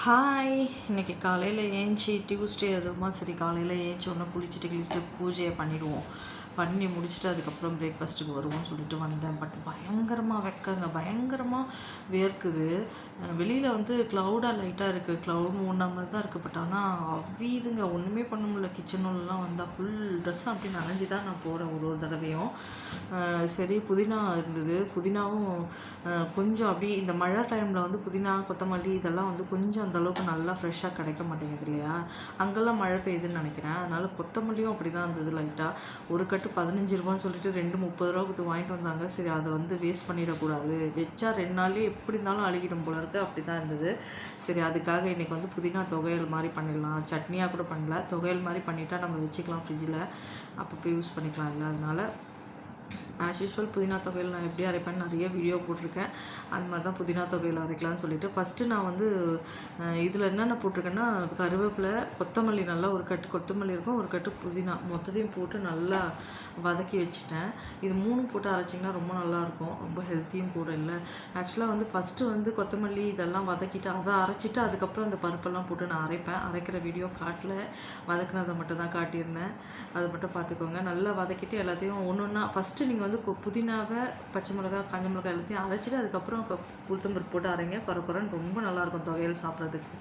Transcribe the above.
Hi இன்னைக்கு காலையில் ஏஞ்சி டியூஸ்டே அதுவுமா சரி காலையில் ஏஞ்சி ஒன்று குளிச்சுட்டு கிழிச்சிட்டு பூஜையை பண்ணிவிடுவோம் பண்ணி முடிச்சுட்டு அதுக்கப்புறம் பிரேக்ஃபாஸ்ட்டுக்கு வருவோம்னு சொல்லிட்டு வந்தேன். பட் பயங்கரமாக வெக்கங்க. பயங்கரமாக வேர்க்குது வெளியில் வந்து க்ளவுடாக லைட்டாக இருக்குது க்ளவுட் மூணா மாதிரி தான் இருக்குது பட் ஆனால் அவ்வீதுங்க ஒன்றுமே பண்ண முடியல. கிச்சனுலலாம் வந்தால் ஃபுல் ட்ரெஸ் அப்படி நனைஞ்சி தான் நான் போகிறேன் ஒரு ஒரு தடவையும். சரி புதினா இருந்தது. புதினாவும் கொஞ்சம் அப்படி இந்த மழை டைமில் வந்து புதினா கொத்தமல்லி இதெல்லாம் வந்து கொஞ்சம் அந்தளவுக்கு நல்லா ஃப்ரெஷ்ஷாக கிடைக்க மாட்டேங்குது இல்லையா? அங்கெல்லாம் மழை பெய்யுதுன்னு நினைக்கிறேன். அதனால் கொத்தமல்லியும் அப்படி தான் இருந்தது லைட்டாக ஒரு கட்டு பதினஞ்சு ரூபான்னு சொல்லிட்டு ரெண்டு முப்பது ரூபா கொடுத்து வாங்கிட்டு வந்தாங்க. சரி அதை வந்து வேஸ்ட் பண்ணிடக்கூடாது. வச்சா ரெண்டு நாள்லேயே எப்படி இருந்தாலும் அழுகிடும் போல இருக்கு. அப்படி தான் இருந்தது. சரி அதுக்காக இன்றைக்கி வந்து புதினா தொகையல் மாதிரி பண்ணிடலாம். சட்னியாக கூட பண்ணல. தொகையல் மாதிரி பண்ணிட்டா நம்ம வச்சுக்கலாம் ஃப்ரிட்ஜில் அப்பப்போ யூஸ் பண்ணிக்கலாம் இல்லை அதனால் ஆஸ் யூஸ்வல் புதினா தொகையில் நான் எப்படி அரைப்பேன்னு நிறைய வீடியோ போட்டிருக்கேன். அந்த மாதிரி தான் புதினா தொகையில் அரைக்கலாம்னு சொல்லிட்டு. ஃபஸ்ட்டு நான் வந்து இதில் என்னென்ன போட்டிருக்கேன்னா கருவேப்பிலை கொத்தமல்லி நல்லா ஒரு கட்டு கொத்தமல்லி இருக்கும் ஒரு கட்டு புதினா. மொத்தத்தையும் போட்டு நல்லா வதக்கி வச்சுட்டேன். இது மூணும் போட்டு அரைச்சிங்கன்னா ரொம்ப நல்லாயிருக்கும் ரொம்ப ஹெல்த்தியும் கூட இல்லை. ஆக்சுவலாக வந்து ஃபஸ்ட்டு வந்து கொத்தமல்லி இதெல்லாம் வதக்கிட்டு அதை அரைச்சிட்டு அதுக்கப்புறம் அந்த பருப்பெல்லாம் போட்டு நான் அரைப்பேன். அரைக்கிற வீடியோ காட்டல வதக்குனதை மட்டும் தான் காட்டியிருந்தேன். அதை மட்டும் பார்த்துக்கோங்க. நல்லா வதக்கிட்டு எல்லாத்தையும் ஒன்று ஒன்றா ஃபஸ்ட்டு நீங்கள் வந்து புதினாவை பச்சை மிளகா காஞ்ச மிளகா எல்லாத்தையும் அரைச்சிட்டு அதுக்கப்புறம் உளுத்தம்பருப்பு போட்டு அரைங்க. குறை குறைன்னு ரொம்ப நல்லாயிருக்கும் துவையல் சாப்பிட்றதுக்கு.